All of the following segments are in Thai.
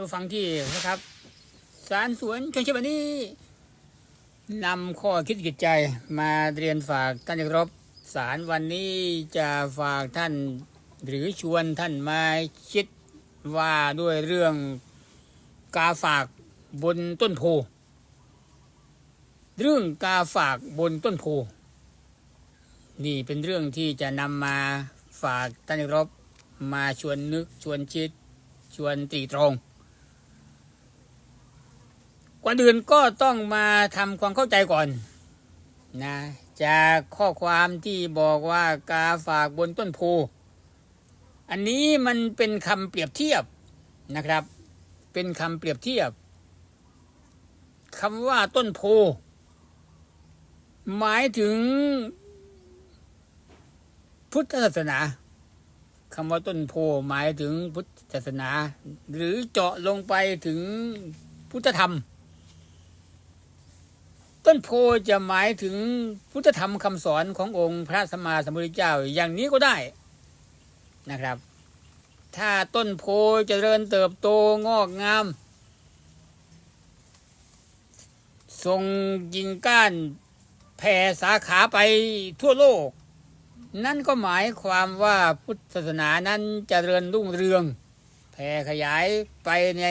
ดูฟังที่นะครับสารสวนชนชีวันนี้นำข้อคิดกิจใจมาเรียนฝากท่านที่เคารบสารวันนี้จะฝากท่าน หรือชวนท่านมาคิดว่าด้วยเรื่องกาฝากบนต้นโพเรื่องกาฝากบนต้นโพนี่เป็นเรื่องที่จะนำมาฝากท่านที่เคารบมาชวนนึกชวนคิดชวนตรีตรอง ก่อนอื่นก็ต้องมาทำความเข้าใจก่อนนะจากข้อความที่บอกว่ากาฝากบนต้นโพ อันนี้มันเป็นคำเปรียบเทียบนะครับ เป็นคำเปรียบเทียบคำว่าต้นโพ หมายถึง พุทธศาสนาคำว่าต้นโพหมายถึงพุทธศาสนา หรือเจาะลงไปถึงพุทธธรรม ต้นโพจะหมายถึงพุทธธรรมคำสอนขององค์พระสัมมาสัมพุทธเจ้าอย่างนี้ก็ได้นะครับ ถ้าต้นโพจเจริญเติบโตงอกงาม ทรงยิงก้านแผ่สาขาไปทั่วโลก นั่นก็หมายความว่าพุทธศาสนานั้นจเจริญรุ่งเรือง แผ่ขยายไปใน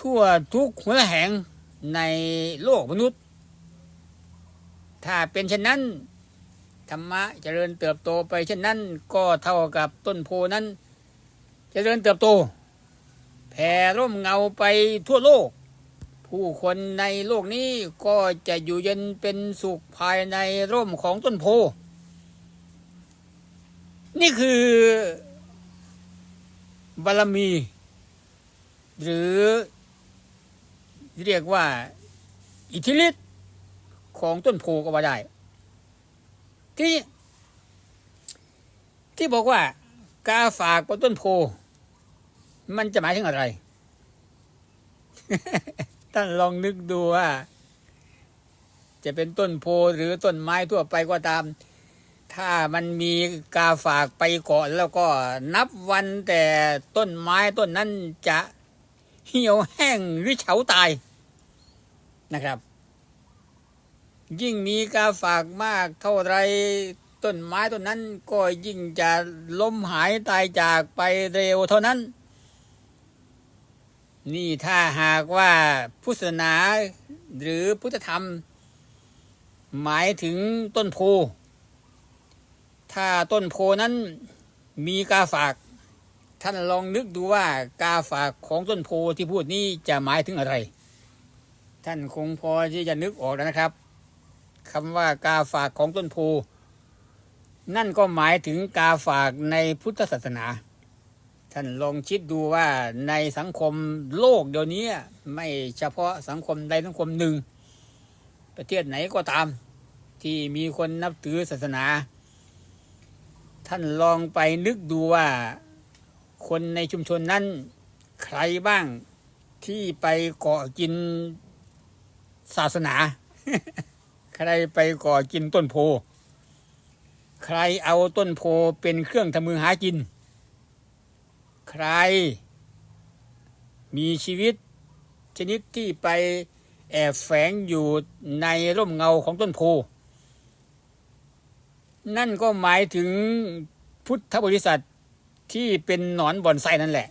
ทั่วทุกหัวแห่งในโลกมนุษย์ ถ้าเป็นเช่นนั้น ธรรมะเจริญเติบโตไปเช่นนั้น ก็เท่ากับต้นโพนั้น เจริญเติบโต แผ่ร่มเงาไปทั่วโลก ผู้คนในโลกนี้ก็จะอยู่เย็นเป็นสุขภายในร่มของต้นโพ นี่คือบารมี หรือเรียกว่าอิทธิฤทธิ์ ของต้นโพก็ว่าได้ ที่ ที่บอกว่ากาฝากบนต้นโพ มันจะหมายถึงอะไร ท่านลองนึกดูว่า จะเป็นต้นโพหรือต้นไม้ทั่วไปก็ตาม ถ้ามันมีกาฝากไปก่อนแล้วก็นับวันแต่ต้นไม้ต้นนั้นจะเหี่ยวแห้งหรือเฉาตายนะครับ ยิ่งมีกาฝากมากเท่าไรต้นไม้ต้นนั้นก็ยิ่งจะล้มหายตายจากไปเร็วเท่านั้น นี่ถ้าหากว่าพุทธศาสนาหรือพุทธธรรม หมายถึงต้นโพ ถ้าต้นโพนั้นมีกาฝาก ท่านลองนึกดูว่ากาฝากของต้นโพที่พูดนี้จะหมายถึงอะไร ท่านคงพอที่จะนึกออกแล้วนะครับ คำว่ากาฝากของต้นโพนั่นก็หมายถึงกาฝากในพุทธศาสนา ท่านลองคิดดูว่าในสังคมโลกเดี๋ยวนี้ไม่เฉพาะสังคมใดสังคมหนึ่ง ประเทศไหนก็ตาม ที่มีคนนับถือศาสนา ท่านลองไปนึกดูว่าคนในชุมชนนั้น ใครบ้างที่ไปเกาะกินศาสนา ใครไปก่อกินต้นโพ ใครเอาต้นโพเป็นเครื่องทำมือหากิน ใคร มีชีวิตชนิดที่ไปแอบแฝงอยู่ในร่มเงาของต้นโพ นั่นก็หมายถึงพุทธบริษัทที่เป็นหนอนบอนไส้นั่นแหละ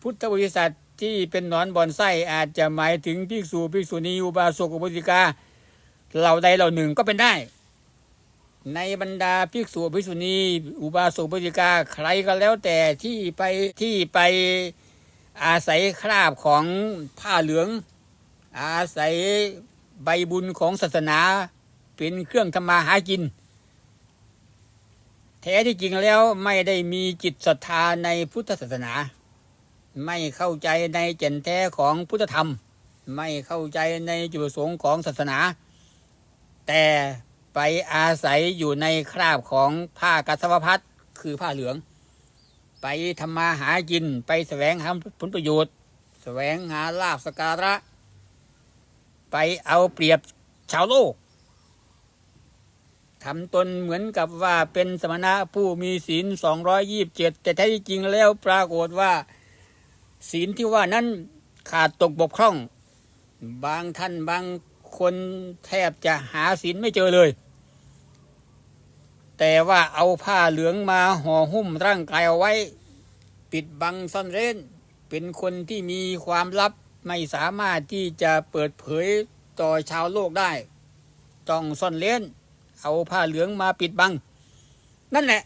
พุทธบริษัทที่เป็นหนอนบอนไส้อาจจะหมายถึงภิกษุภิกษุณีอุบาสกอุบาสิกา เหล่าใดเหล่าหนึ่งก็เป็นได้ ในบรรดาภิกษุภิกษุณีอุบาสกอุบาสิกาใครก็แล้วแต่ที่ไปที่ไปอาศัยคราบของผ้าเหลือง อาศัยใบบุญของศาสนาเป็นเครื่องทำมาหากิน แท้ที่จริงแล้วไม่ได้มีจิตศรัทธาในพุทธศาสนา ไม่เข้าใจในแก่นแท้ของพุทธธรรม ไม่เข้าใจในจุดประสงค์ของศาสนา แต่ไปอาศัยอยู่ในคราบของผ้ากัสวพัดคือผ้าเหลือง ไปทำมาหากิน ไปแสวงหาผลประโยชน์ แสวงหาลาภสการะ ไปเอาเปรียบชาวโลกทำตนเหมือนกับว่าเป็นสมณะผู้มีศีลสองร้อยยี่บเจ็ดแต่แท้จริงแล้วปรากฏว่า ศีลที่ว่านั้นขาดตกบกพร่อง บางท่านบาง คนแทบจะหาศีลไม่เจอเลย แต่ว่าเอาผ้าเหลืองมาห่อหุ้มร่างกายเอาไว้ ปิดบังซ่อนเร้น เป็นคนที่มีความลับไม่สามารถที่จะเปิดเผยต่อชาวโลกได้ ต้องซ่อนเร้น เอาผ้าเหลืองมาปิดบัง นั่นแหละ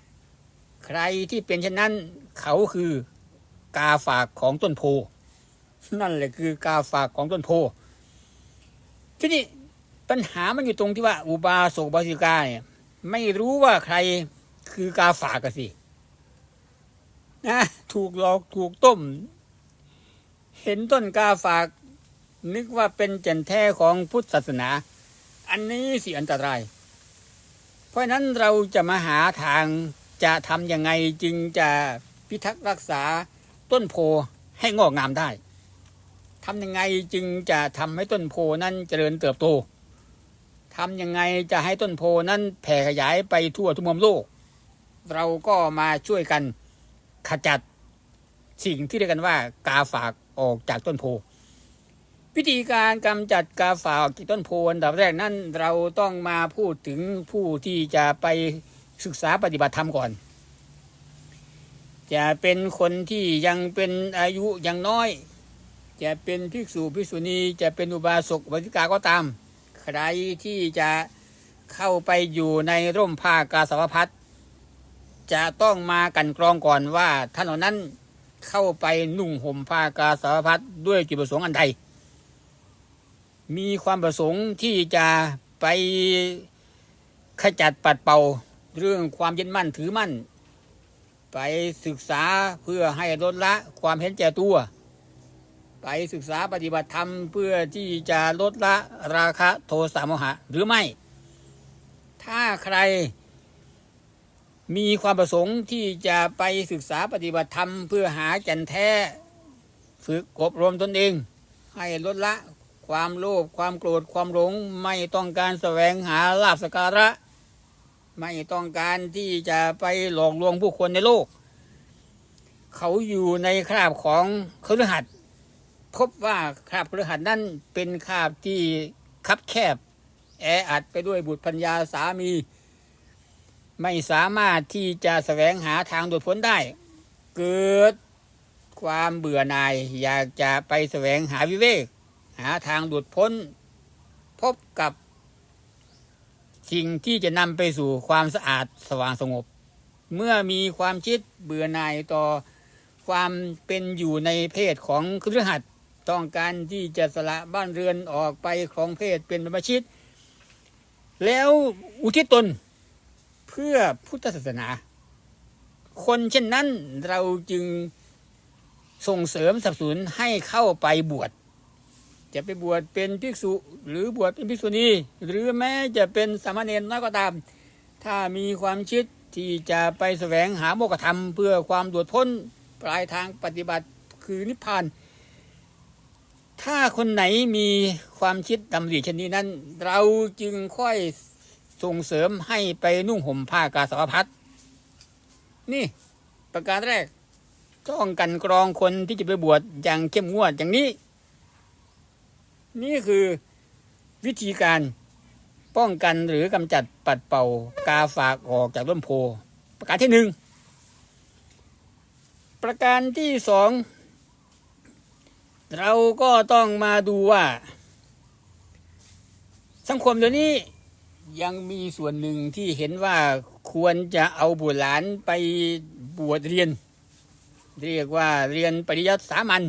ใครที่เป็นเช่นนั้น เขาคือกาฝากของต้นโพนั่นแหละคือกาฝากของต้นโพ ที่นี้ปัญหามันอยู่ตรงที่ว่า อุบาสกบาสิกาเนี่ยไม่รู้ว่าใครคือกาฝากกันสินะถูกหลอกถูกต้ม เห็นต้นกาฝาก นึกว่าเป็นแก่นแท้ของพุทธศาสนา อันนี้สิอันตราย เพราะนั้นเราจะมาหาทางจะทำยังไงจึงจะพิทักษ์รักษาต้นโพให้งอกงามได้ ทำยังไงจึงจะทำให้ต้นโพนั้นเจริญเติบโตทำยังไงจะให้ต้นโพนั้นแผ่ขยายไปทั่วทุกมุมโลก เราก็มาช่วยกันขจัดสิ่งที่เรียกกันว่ากาฝากออกจากต้นโพ วิธีการกำจัดกาฝากออกจากต้นโพอันดับแรกนั้นเราต้องมาพูดถึงผู้ที่จะไปศึกษาปฏิบัติธรรมก่อน จะเป็นคนที่ยังเป็นอายุยังน้อย จะเป็นภิกษุภิกษุณีจะเป็นอุบาสกอุบาสิกาก็ตาม ใครที่จะเข้าไปอยู่ในร่มผ้ากาสาวพัดจะต้องมากันกรองก่อนว่าท่านเหล่านั้นเข้าไปนุ่งห่มผ้ากาสาวพัดด้วยจุดประสงค์อันใด มีความประสงค์ที่จะไปขจัดปัดเป่าเรื่องความยึดมั่นถือมั่น ไปศึกษาเพื่อให้ลดละความเห็นแก่ตัว ไปศึกษาปฏิบัติธรรมเพื่อที่จะลดละราคะโทสะโมหะ หรือไม่ ถ้าใครมีความประสงค์ที่จะไปศึกษาปฏิบัติธรรม เพื่อหาแก่นแท้ฝึกอบรมตนเอง ให้ลดละความโลภความโกรธความหลงไม่ต้องการแสวงหาลาภสกการะ ไม่ต้องการที่จะไปหลอกลวงผู้คนในโลก เขาอยู่ในคราบของคฤหัสถ์ พบว่าคาบคฤหัสนั้นเป็นคาบที่คับแคบ แออัดไปด้วยบุตรพัญญาสามี ไม่สามารถที่จะแสวงหาทางโดดพ้นได้ เกิดความเบื่อหน่าย อยากจะไปแสวงหาวิเวก หาทางหลุดพ้น พบกับ สิ่งที่จะนำไปสู่ความสะอาดสว่างสงบ เมื่อมีความคิดเบื่อหน่ายต่อความเป็นอยู่ในเพศของคฤหัสถ์ ต้องการที่จะสละบ้านเรือนออกไปของเพศเป็นบรรพชิต แล้วอุทิศตนเพื่อพุทธศาสนา คนเช่นนั้นเราจึงส่งเสริมสนับสนุนให้เข้าไปบวชจะไปบวชเป็นภิกษุ หรือบวชเป็นภิกษุณีหรือแม้จะเป็นสามเณรน้อยก็ตาม ถ้ามีความคิดที่จะไปแสวงหาโมกขธรรม เพื่อความดวดพ้นปลายทางปฏิบัติคือนิพพาน ถ้าคนไหนมีความคิดดำริเช่นนี้นั้น เราจึงค่อยส่งเสริมให้ไปนุ่งห่มผ้ากาสาวพัดนี่ประการแรกต้องกันกรองคนที่จะไปบวชอย่างเข้มงวดอย่างนี้ นี่คือวิธีการป้องกันหรือกำจัดปัดเป่ากาฝากออกจากต้นโพ ประการที่หนึ่งประการที่สอง เราก็ต้องมาดูว่า สังคมเดี๋ยวนี้ยังมีส่วนหนึ่งที่เห็นว่าควรจะเอาบุตรหลานไปบวชเรียน เรียกว่าเรียนปริยัติสามัญ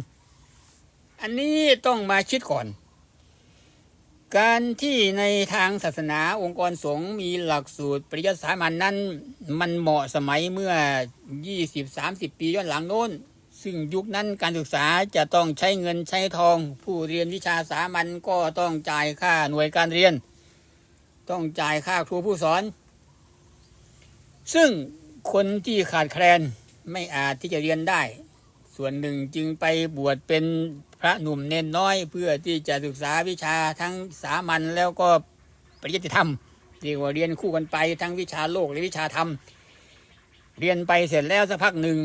อันนี้ต้องมาคิดก่อน การที่ในทางศาสนาองค์กรสงฆ์มีหลักสูตรปริยัติสามัญนนั้น มันเหมาะสมัยเมื่อ 20-30 ปีย้อนหลังโน้น ซึ่งยุคนั้นการศึกษาจะต้องใช้เงินใช้ทอง ผู้เรียนวิชาสามัญก็ต้องจ่ายค่าหน่วยการเรียน ต้องจ่ายค่าครูผู้สอน ซึ่งคนที่ขาดแคลนไม่อาจที่จะเรียนได้ ส่วนหนึ่งจึงไปบวชเป็นพระหนุ่มเน้นน้อย เพื่อที่จะศึกษาวิชาทั้งสามัญแล้วก็ปริยัติธรรมเรียกว่าเรียนคู่กันไปทั้งวิชาโลกและวิชาธรรม เรียนไปเสร็จแล้วสักพักหนึ่ง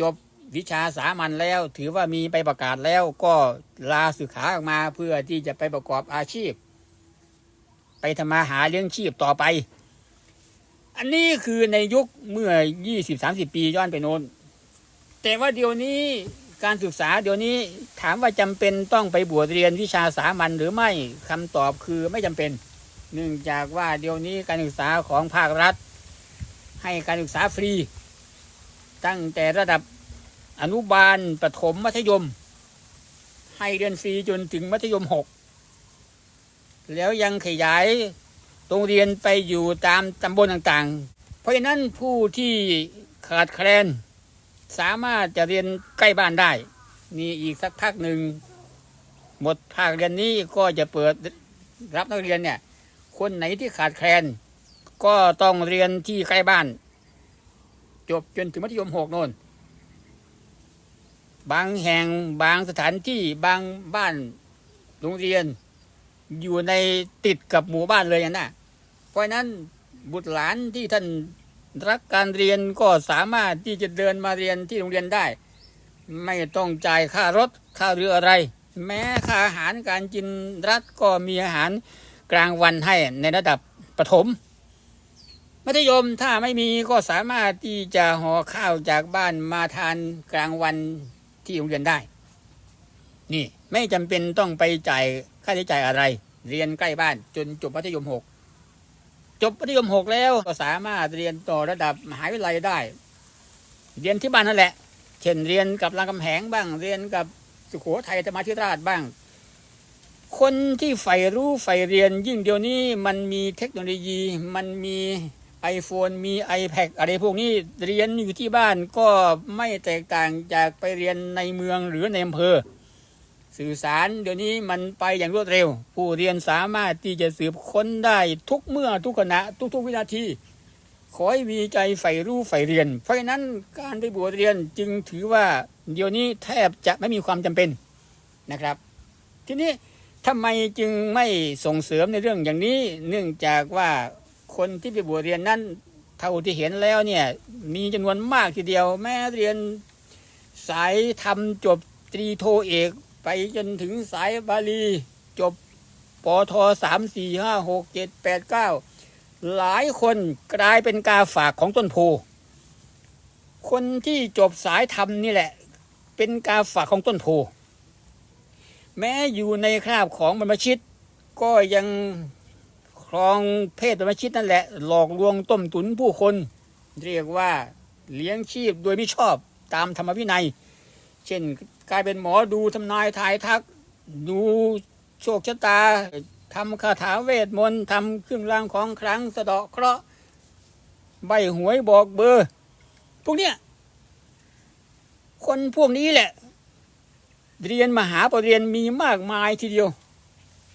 จบ วิชาสามัญแล้ว ถือว่ามีไปประกาศแล้วก็ลาศึกขาออกมาเพื่อที่จะไปประกอบอาชีพ ไปทำมาหาเลี้ยงชีพต่อไป อันนี้คือในยุคเมื่อ20-30ปีย้อนไปโน้น แต่ว่าเดี๋ยวนี้การศึกษาเดี๋ยวนี้ถามว่าจำเป็นต้องไปบวชเรียนวิชาสามัญหรือไม่คำตอบคือไม่จำเป็น เนื่องจากว่าเดี๋ยวนี้การศึกษาของภาครัฐ ให้การศึกษาฟรี ตั้งแต่ระดับ อนุบาลประถมมัธยม ให้เรียนฟรีจนถึงมัธยมหกแล้วยังขยายโรงเรียนไปอยู่ตามตำบลต่างๆ เพราะฉะนั้นผู้ที่ขาดแคลน สามารถจะเรียนใกล้บ้านได้ นี่อีกสักพักหนึ่ง หมดภาคเรียนนี้ก็จะเปิดรับนักเรียนเนี่ย คนไหนที่ขาดแคลน ก็ต้องเรียนที่ใกล้บ้าน จบจนถึงมัธยมหกโน่น บางแห่งบางสถานที่บางบ้านโรงเรียน อยู่ในติดกับหมู่บ้านเลยนะเพราะฉะนั้นบุตรหลานที่ท่านรักการเรียนก็สามารถที่จะเดินมาเรียนที่โรงเรียนได้ ไม่ต้องจ่ายค่ารถค่าเรืออะไร แม้ค่าอาหารการกินรัฐก็มีอาหารกลางวันให้ในระดับประถม มัธยมถ้าไม่มีก็สามารถที่จะห่อข้าวจากบ้านมาทานกลางวัน ที่โรงเรียนได้ นี่ไม่จำเป็นต้องไปจ่ายค่าใช้จ่ายอะไร เรียนใกล้บ้าน จนจบมัธยมหกจบมัธยมหกแล้วก็สามารถเรียนต่อระดับมหาวิทยาลัยได้ เรียนที่บ้านนั่นแหละ เช่นเรียนกับรามคำแหงบ้าง เรียนกับสุโขทัยธรรมาธิราชบ้าง คนที่ใฝ่รู้ใฝ่เรียนยิ่งเดี๋ยวนี้มันมีเทคโนโลยีมันมี iPhone มี iPad อะไรพวกนี้เรียนอยู่ที่บ้านก็ไม่แตกต่างจากไปเรียนในเมืองหรือในอำเภอ สื่อสารเดี๋ยวนี้มันไปอย่างรวดเร็ว ผู้เรียนสามารถที่จะสืบค้นได้ทุกเมื่อทุกขณะทุกๆวินาทีขอให้มีใจใฝ่รู้ใฝ่เรียน เพราะฉะนั้นการไปบวชเรียนจึงถือว่าเดี๋ยวนี้แทบจะไม่มีความจำเป็นนะครับ ทีนี้ทำไมจึงไม่ส่งเสริมในเรื่องอย่างนี้ เนื่องจากว่า คนที่ไปบวชเรียนนั้นเท่าที่เห็นแล้วเนี่ย มีจำนวนมากทีเดียว แม้เรียนสายทำจบตรีโทเอก ไปจนถึงสายบาลีจบปอทสามสี่ห้าหกเจ็ดแปดเก้าหลายคนกลายเป็นกาฝากของต้นโพ คนที่จบสายธรรมนี่แหละ เป็นกาฝากของต้นโพ แม้อยู่ในคราบของบรรพชิตก็ยัง ครองเพศบรรพชิตนั่นแหละ หลอกลวงต้มตุนผู้คน เรียกว่าเลี้ยงชีพโดยไม่ชอบตามธรรมวินัย เช่นกลายเป็นหมอดูทำนายทายทัก ดูโชคชะตาทำคาถาเวทมนต์ทำเครื่องรางของขลังสะเดาะเคราะห์ใบหวยบอกเบอร์ พวกเนี้ยคนพวกนี้แหละ เรียนมหาปรริญญามีมากมายทีเดียว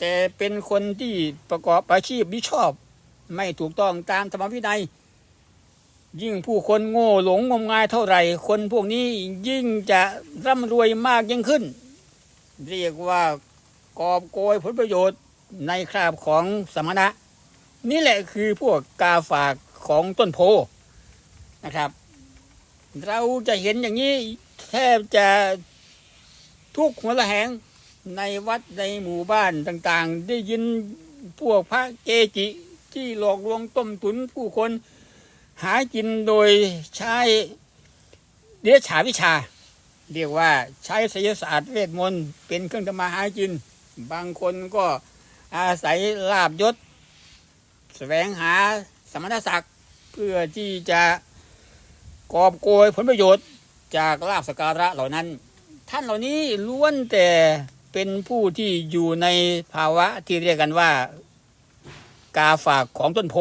แต่เป็นคนที่ประกอบอาชีพมิชอบ ไม่ถูกต้องตามธรรมวินัย ยิ่งผู้คนโง่หลงงมงายเท่าไหร่ คนพวกนี้ยิ่งจะร่ำรวยมากยิ่งขึ้น เรียกว่ากอบโกยผลประโยชน์ในคราบของสมณะ นี่แหละคือพวกกาฝากของต้นโพนะครับ เราจะเห็นอย่างนี้แทบจะทุกหัวละแหง ในวัดในหมู่บ้านต่างๆ ได้ยินพวกพระเกจิที่หลอกลวงต้มตุนผู้คนหากินโดยใช้เดียฉาวิชา เรียกว่าใช้ไสยศาสตร์เวทมนต์เป็นเครื่องทำมาหากิน บางคนก็อาศัยลาบยศ แสวงหาสมณศักดิ์เพื่อที่จะกอบโกยผลประโยชน์จากลาบสการะเหล่านั้น ท่านเหล่านี้ล้วนแต่ เป็นผู้ที่อยู่ในภาวะที่เรียกกันว่า กาฝากของต้นโพ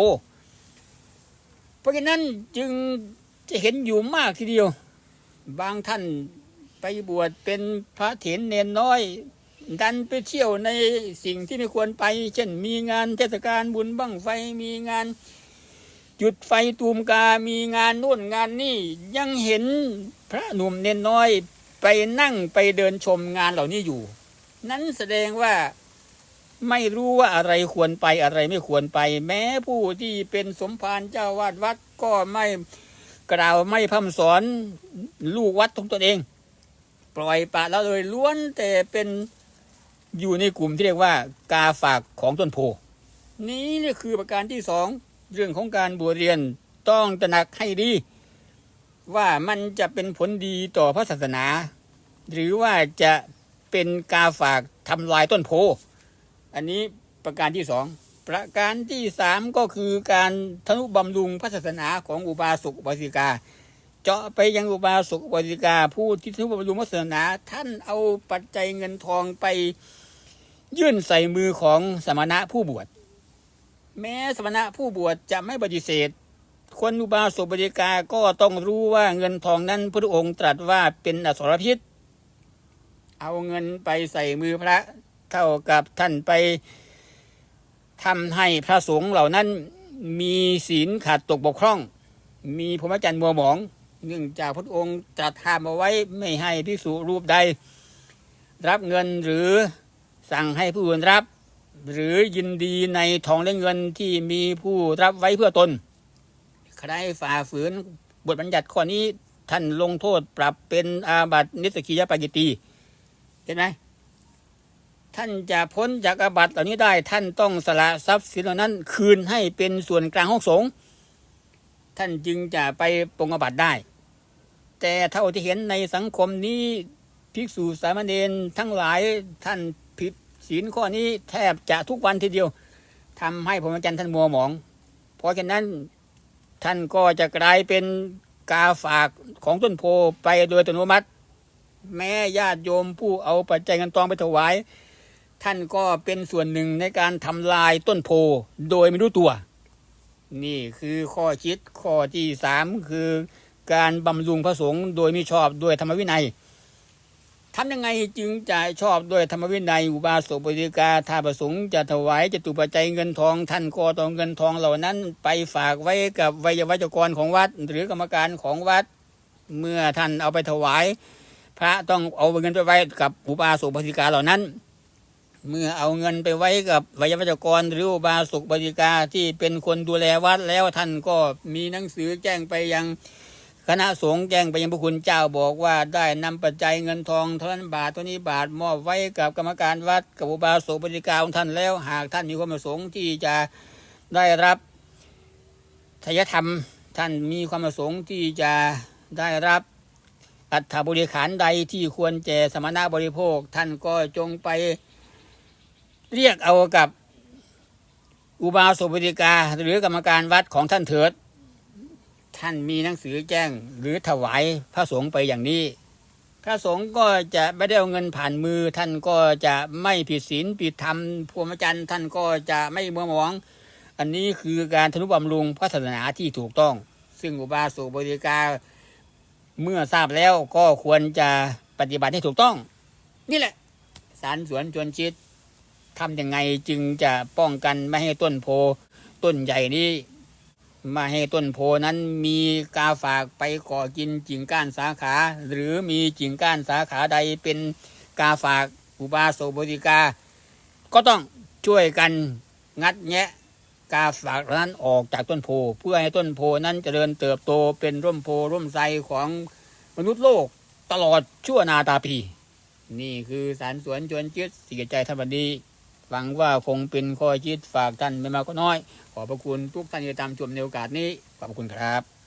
เพราะฉะนั้นจึงจะเห็นอยู่มากทีเดียว บางท่านไปบวชเป็นพระเถรเนนน้อย ดันไปเที่ยวในสิ่งที่ไม่ควรไป เช่นมีงานเทศกาลบุญบั้งไฟมีงานจุดไฟตูมกา มีงานนู่นงานนี่ยังเห็นพระหนุ่มเนนน้อยไปนั่งไปเดินชมงานเหล่านี้อยู่ นั้นแสดงว่าไม่รู้ว่าอะไรควรไปอะไรไม่ควรไป แม้ผู้ที่เป็นสมภารเจ้าวาดวัดก็ไม่กล่าวไม่พร่ำสอนลูกวัดของตนเอง ปล่อยปละละเลยล้วนแต่เป็นอยู่ในกลุ่มที่เรียกว่ากาฝากของต้นโพนี้นี่คือประการที่สองเรื่องของการบวชเรียนต้องตระหนักให้ดี ว่ามันจะเป็นผลดีต่อพระศาสนา หรือว่าจะ เป็นกาฝากทำลายต้นโพ อันนี้ประการที่สองประการที่สามก็คือการทนุบำรุงพระศาสนาของอุบาสกอุบาสิกา เจาะไปยังอุบาสกอุบาสิกา ผู้ที่ทนุบำรุงพระศาสนา ท่านเอาปัจจัยเงินทองไปยื่นใส่มือของสมณะผู้บวช แม้สมณะผู้บวชจะไม่ปฏิเสธคนอุบาสกอุบาสิกาก็ต้องรู้ว่าเงินทองนั้นพระองค์ตรัสว่าเป็นอสรพิษ เอาเงินไปใส่มือพระ เท่ากับท่านไปทำให้พระสงฆ์เหล่านั้นมีศีลขาดตกบกพร่อง มีพรหมจรรย์มัวหมอง เนื่องจากพระองค์ตรัสห้ามเอาไว้ไม่ให้ภิกษุรูปใด รับเงินหรือสั่งให้ผู้อื่นรับ หรือยินดีในทองและเงินที่มีผู้รับไว้เพื่อตน ใครฝ่าฝืนบทบัญญัติข้อนี้ท่านลงโทษปรับเป็นอาบัตินิสกิยปาจิตี เห็นไหมท่านจะพ้นจากอาบัติเหล่านี้ได้ ท่านต้องสละทรัพย์สินเหล่านั้น คืนให้เป็นส่วนกลางห้องสงฆ์ท่านจึงจะไปปรงอาบัติได้ แต่เท่าที่เห็นในสังคมนี้ภิกษุสามเณรทั้งหลายท่านผิดศีลข้อนี้แทบจะทุกวันทีเดียวทำให้พรหมจรรย์ท่านมัวหมอง เพราะฉะนั้นท่านก็จะกลายเป็นกาฝากของต้นโพไปโดยอัตโนมัติ แม้ญาติโยมผู้เอาปัจจัยเงินทองไปถวาย ท่านก็เป็นส่วนหนึ่งในการทำลายต้นโพโดยไม่รู้ตัว นี่คือข้อคิดข้อที่สามคือการบำรุงพระสงฆ์โดยมิชอบด้วยธรรมวินัยทำยังไงจึงจะชอบด้วยธรรมวินัยอุบาสกบริกาถ้าประสงค์จะถวายจะตุปัจจัยเงินทอง ท่านก็ต้องเงินทองเหล่านั้น ไปฝากไว้กับไวยวัจกรของวัด หรือกรรมการของวัด เมื่อท่านเอาไปถวาย พระต้องเอาเงินไปไว้กับอุบาสกบริกาเหล่านั้น เมื่อเอาเงินไปไว้กับไวยาวัจกรหรืออุบาสกบริกาที่เป็นคนดูแลวัดแล้วท่านก็มีหนังสือแจ้งไปยังคณะสงฆ์แจ้งไปยังพระคุณเจ้าบอกว่าได้นำปัจจัยเงินทองเท่านั้นบาทเท่านี้บาทมอบไว้กับกรรมการวัดกับอุบาสกบริกาของท่านแล้ว หากท่านมีความประสงค์ที่จะได้รับทายธรรมท่านมีความประสงค์ที่จะได้รับ อัฐบริขารใดที่ควรแจสมณะบริโภค ท่านก็จงไปเรียกเอากับอุบาสกบริกา หรือกรรมการวัดของท่านเถิด ท่านมีหนังสือแจ้งหรือถวายพระสงฆ์ไปอย่างนี้ พระสงฆ์ก็จะไม่ได้เอาเงินผ่านมือ ท่านก็จะไม่ผิดศีลผิดธรรมพรหมจรรย์ท่านก็จะไม่มัวหมอง อันนี้คือการทนุบำรุงพระศาสนาที่ถูกต้อง ซึ่งอุบาสกบริกา เมื่อทราบแล้วก็ควรจะปฏิบัติให้ถูกต้อง นี่แหละ สารสวนชวนชิดทำยังไงจึงจะป้องกันไม่ให้ต้นโพต้นใหญ่นี้มาให้ต้นโพนั้นมีกาฝากไปก่อกินกิ่งก้านสาขา หรือมีกิ่งก้านสาขาใดเป็นกาฝากอุบาสกบริกา ก็ต้องช่วยกันงัดแงะ กาฝากนั้นออกจากต้นโพ เพื่อให้ต้นโพนั้นเจริญเติบโตเป็นร่มโพร่มไทรของมนุษย์โลกตลอดชั่วนาตาปีนี่คือสารสวนชวนจิตสิ่งใจท่านบันดีหวังว่าคงเป็นข้อคิดฝากท่านไม่มากก็น้อย ขอบพระคุณทุกท่านที่ตามชมในโอกาสนี้ ขอบพระคุณครับ